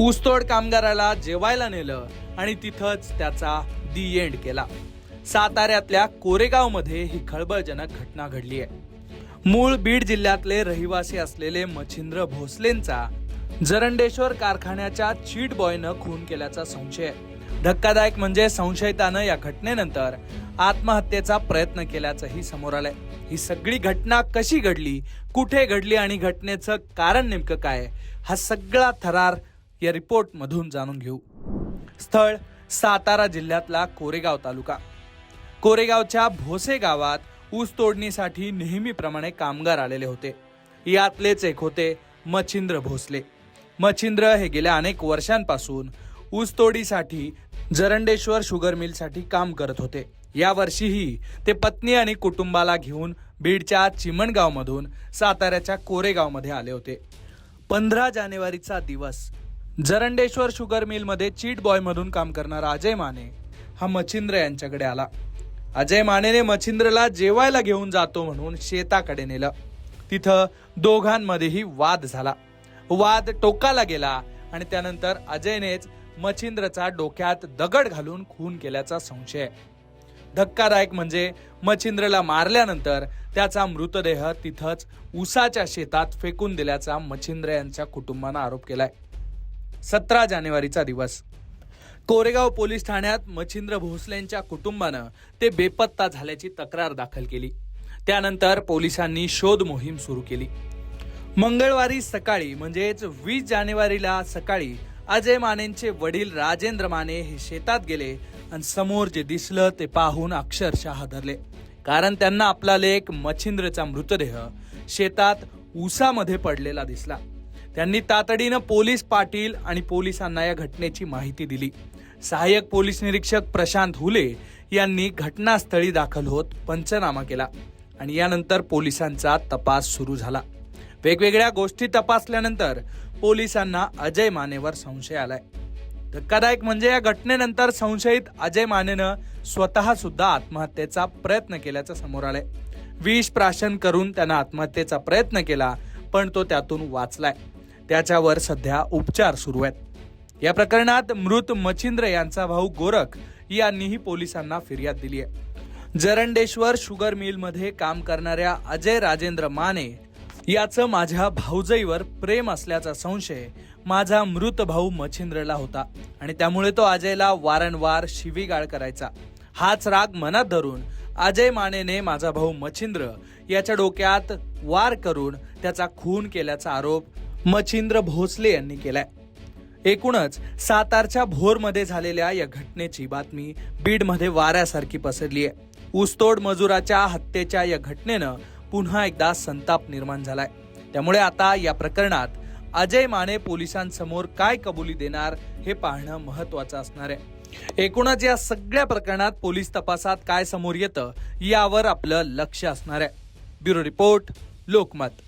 ऊसतोड कामगाराला जेवायला नेलं आणि तिथंच त्याचा दी एंड केला. साताऱ्यातल्या कोरेगावमध्ये ही खळबळजनक घटना घडली आहे. मूळ बीड जिल्ह्यातले रहिवासी असलेले मच्छिंद्र भोसलेंचा जरंडेश्वर कारखान्याच्या चीट बॉयनं खून केल्याचा संशय. आहे धक्कादायक म्हणजे संशयितानं या घटनेनंतर आत्महत्येचा प्रयत्न केल्याचंही समोर आलंय. ही सगळी घटना कशी घडली कुठे घडली आणि घटनेचं कारण नेमकं काय हा सगळा थरार या रिपोर्ट मधून जाणून घेऊ. स्थळ सातारा जिल्ह्यातला कोरेगाव तालुका. कोरेगावच्या भोसे गावात ऊस तोडणीसाठी नेहमीप्रमाणे कामगार आलेले होते. यातलेच एक होते मच्छिंद्र भोसले. मच्छिंद्र हे गेल्या अनेक वर्षांपासून ऊसतोडीसाठी जरंडेश्वर शुगर मिलसाठी काम करत होते. या वर्षीही ते पत्नी आणि कुटुंबाला घेऊन बीडच्या चिमणगावमधून साताऱ्याच्या कोरेगावमध्ये आले होते. पंधरा जानेवारीचा दिवस जरंडेश्वर शुगर मिलमध्ये चीट बॉयमधून काम करणारा अजय माने हा मच्छिंद्र यांच्याकडे आला. अजय मानेने मच्छिंद्रला जेवायला घेऊन जातो म्हणून शेताकडे नेलं. तिथं दोघांमध्येही वाद झाला. वाद टोकाला गेला आणि त्यानंतर अजयनेच मच्छिंद्रचा डोक्यात दगड घालून खून केल्याचा संशय. धक्कादायक म्हणजे मच्छिंद्रला मारल्यानंतर त्याचा मृतदेह तिथंच उसाच्या शेतात फेकून दिल्याचा मच्छिंद्र यांच्या कुटुंबानं आरोप केलाय. सतरा जानेवारीचा दिवस. कोरेगाव पोलीस ठाण्यात मच्छिंद्र भोसलेंच्या कुटुंबानं ते बेपत्ता झाल्याची तक्रार दाखल केली. त्यानंतर पोलिसांनी शोध मोहीम सुरू केली. मंगळवारी सकाळी म्हणजेच वीस जानेवारीला सकाळी अजय मानेंचे वडील राजेंद्र माने हे शेतात गेले आणि समोर जे दिसलं ते पाहून अक्षरशः हादरले कारण त्यांना आपला लेख मच्छिंद्रचा मृतदेह शेतात उसामध्ये पडलेला दिसला. त्यांनी तातडीनं पोलीस पाटील आणि पोलिसांना या घटनेची माहिती दिली. सहाय्यक पोलीस निरीक्षक प्रशांत हुले यांनी घटनास्थळी दाखल होत पंचनामा केला आणि यानंतर पोलिसांचा तपास सुरू झाला. वेगवेगळ्या गोष्टी तपासल्यानंतर पोलिसांना अजय मानेवर संशय आलाय. धक्कादायक म्हणजे या घटनेनंतर संशयित अजय मानेनं स्वतः सुद्धा आत्महत्येचा प्रयत्न केल्याचं समोर आलंय. विष प्राशन करून त्यानं आत्महत्येचा प्रयत्न केला पण तो त्यातून वाचलाय. त्याच्यावर सध्या उपचार सुरू आहेत. या प्रकरणात मृत मच्छिंद्र यांचा भाऊ गोरख यांनीही पोलिसांना फिर्याद दिली आहे. जरंडेश्वर शुगर मिलमध्ये काम करणाऱ्या अजय राजेंद्र माने याचं माझ्या भाऊजईवर प्रेम असल्याचा संशय माझा मृत भाऊ मच्छिंद्रला होता आणि त्यामुळे तो अजयला वारंवार शिवीगाळ करायचा. हाच राग मनात धरून अजय मानेने माझा भाऊ मच्छिंद्र याच्या डोक्यात वार करून त्याचा खून केल्याचा आरोप मच्छिंद्र भोसले यांनी केलाय. एकूणच सातारच्या भोरमध्ये झालेल्या या घटनेची बातमी बीडमध्ये वाऱ्यासारखी पसरली आहे ऊसतोड मजुराच्या हत्येच्या या घटनेनं पुन्हा एकदा संताप निर्माण झालाय. त्यामुळे आता या प्रकरणात अजय माने पोलिसांसमोर काय कबुली देणार हे पाहणं महत्वाचं असणार आहे. एकूणच या सगळ्या प्रकरणात पोलीस तपासात काय समोर येतं यावर आपलं लक्ष असणार आहे. Bureau report Lokmat.